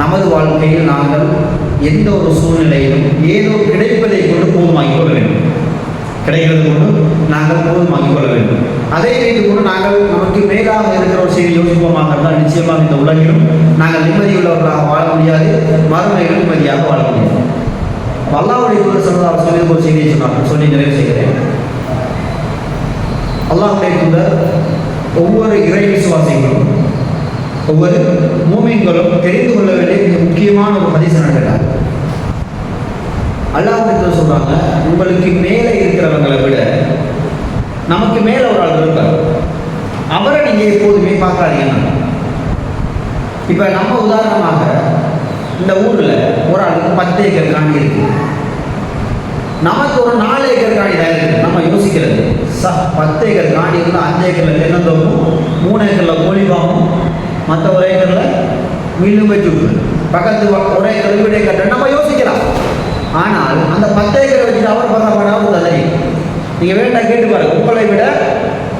நமது வாழ்க்கையில் நாங்கள் எந்த ஒரு சூழ்நிலையிலும் ஏதோ கிடைப்பதை கொண்டு போதுமாக்கிக் கொள்ள வேண்டும். கிடைக்கிறது கொண்டு நாங்கள் போதுமாக்கிக் கொள்ள வேண்டும். அதே வைத்துக் கொண்டு நாங்கள் நமக்கு மேலாக இருக்கிற ஒரு செய்தி யோசிப்போமாக இருந்தால் நிச்சயமாக இந்த உலகிலும் நாங்கள் நிம்மதியுள்ளவர்களாக வாழ முடியாது மறுமையிலும் நிம்மதியாக வாழ முடியாது. அல்லாவுடைய தூதர் சொன்னதாக சொல்லி ஒரு செய்தியை சொன்னார். சொல்லி நிறைவு செய்கிறேன். அல்லாஹுடைய தூதர் ஒவ்வொரு இறை விசுவாசிகளும் ஒவ்வொரு மூமின்களும் தெரிந்து கொள்ள வேண்டிய மிக முக்கியமான ஒரு ஹதீஸ் நடக்கிறார் அல்லாஹ் சொல்றாங்க உங்களுக்கு மேலே இருக்கிறவங்களை விட நமக்கு மேலே ஒரு ஆள் இருப்பார். அவரை நீங்க எப்போதுமே பார்க்காதீங்க. இப்ப நம்ம உதாரணமாக இந்த ஊர்ல ஒரு ஆளுக்கு பத்து ஏக்கர் காணி இருக்கு. நமக்கு ஒரு நாலு ஏக்கர் காணி தான் இருக்கு. நம்ம யோசிக்கிறது ச பத்து ஏக்கர் காணி இருந்தால் அஞ்சு ஏக்கர்ல தென்னந்தோப்பும் மூணு ஏக்கர்ல கோழிபாமும் மற்ற ஒரு ஏக்கர்ல மீண்டும் வச்சு பக்கத்து ஒரே ஒரு ஏக்கர் நம்ம யோசிக்கலாம். ஆனால் அந்த பத்து ஏக்கர் வச்சுட்டு அவர் பண்ண பண்ணாமல் ததறி நீங்கள் வேண்டாம் கேட்டு பாருங்க. உங்களை விட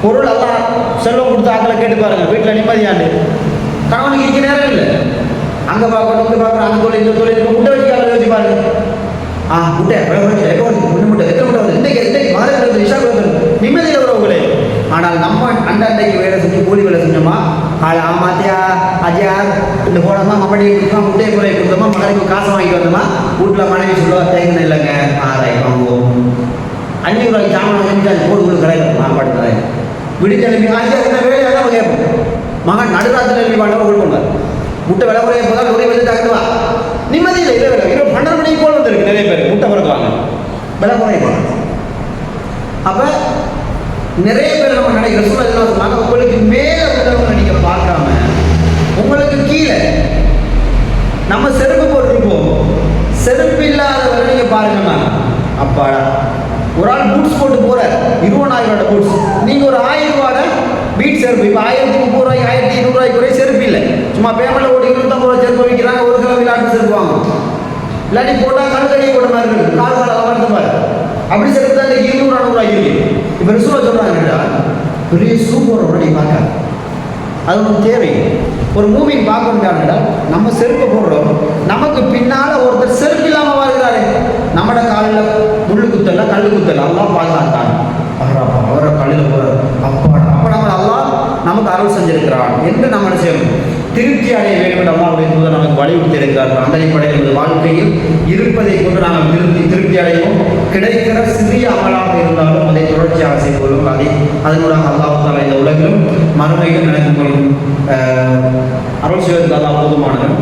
பொருள் எல்லாம் செல்வம் கொடுத்த ஆக்களை கேட்டு பாருங்க. வீட்டில் நிம்மதியாண்டு கணவனுக்கு இங்கே நேரம் இல்லை. அங்கே பார்க்கணும் இங்கே பார்க்கணும். அந்த தொழில் இந்த தொழில். இப்ப முட்டை வச்சு யோசிச்சு பாருங்க. ஆ முட்டை. எவ்வளவு வருது? எப்போ வருது? முட்டை எத்தனை முட்டை வருது? இன்றைக்கு இன்றைக்கு மகளை வருது வருது நிம்மதியில் உறவுகளே ஆனால் நம்ம அண்ட அண்டைக்கு வேலை செஞ்சு கூலி வேலை செஞ்சோமா? ஆள் ஆமாத்தியா அஜயா இந்த போனோமா மப்படி இருக்கோம் முட்டையை குறைய கொடுத்தோமா மகனுக்கு காசு வாங்கிட்டு வந்தோமா? வீட்டில் மனைவி சொல்லுவா தேங்கின இல்லைங்க. ஆறாயிரம் வாங்குவோம். அஞ்சு ரூபாய்க்கு சாமான் வாங்கிட்டு அது போட்டு கொடுக்குறாங்க நான் படுத்துறேன். விடுக்கிழமை ஆச்சு வேலையாக தான் கேட்போம். மகன் நடுராத்திரி எழுதி வாங்க கொடுப்பாங்க முட்டை விலை குறைய போதா ஒரே வந்து தகுதுவா நிம்மதி இல்லை இல்லை இன்னும் பன்னெண்டு மணிக்கு போல் வந்துருக்கு நிறைய பேர். முட்டை பிறக்குவாங்க விலை குறைய போகிறாங்க அப்போ நிறைய பேர் நம்ம நினைக்கிற சூழல் என்ன சொன்னாங்க உங்களுக்கு மேலே உங்களுக்கு கீழே. நம்ம செருப்பு போட்டிருப்போம். செருப்பு இல்லாதவரை நீங்க பாருங்கம்மா அப்பாடா. ஒரு ஆள் பூட்ஸ் போட்டு போற இருபதாயிரம் ரூபாய் பூட்ஸ் நீங்க ஒரு ஆயிரம் ரூபாய் பீட் செருப்பு. இப்போ ஆயிரத்தி முப்பது ரூபாய்க்கு ஆயிரத்தி இருநூறுவாய்க்கு செருப்பு இல்லை. சும்மா பேமெண்ட்ல ஒரு இருபத்தம்பது ரூபாய் செருப்பு வைக்கிறாங்க ஒரு கிலோ விளையாட்டு செருப்பு வாங்கும் இல்லாட்டி போட்டால் கழுத்தடியை போட்ட மாதிரி இருக்கு. கால் கால அமர்ந்த மாதிரி அப்படி செருப்பு தான் இந்த இருநூறு அறுநூறு இருக்கு. இப்போ ரிசுவா சொல்கிறாங்க பெரிய சூப்பர் உடனே பார்க்க அது ஒன்று தேவை. ஒரு மூவிங் பார்க்கணும்னா நம்ம செருப்பு போடுறோம். நமக்கு பின்னால் ஒருத்தர் செருப்பு இல்லாமல் வாழ்கிறாரு. நம்மட காலில் முள்ளு குத்தல கல்லு குத்தல எல்லாம் பாதுகாத்தான். அவரா அவரை கல்லில் போற அப்பா அப்ப நம்ம அல்லாஹ் நமக்கு அருள் செஞ்சிருக்கிறான். என்று நம்ம செய்யணும்? திருப்தி அடைய வேண்டும் என்று தூதர் நமக்கு வலியுறுத்தி இருக்கிறார்கள் அந்த அடிப்படையில் நமது வாழ்க்கையில் இருப்பதை கொண்டு நாம் திருப்தி திருப்தி அடைவோம். கிடைக்கிற சிறிய அமலாக இருந்தாலும் அதை தொடர்ச்சியாக செய்வோம் அதை அதனூடாக அல்லாஹ் இந்த உலகிலும் மறுமையிலும் நடந்து கொள்ளும். அருள் செய்வதற்கு அல்லாஹ் போதுமானவன்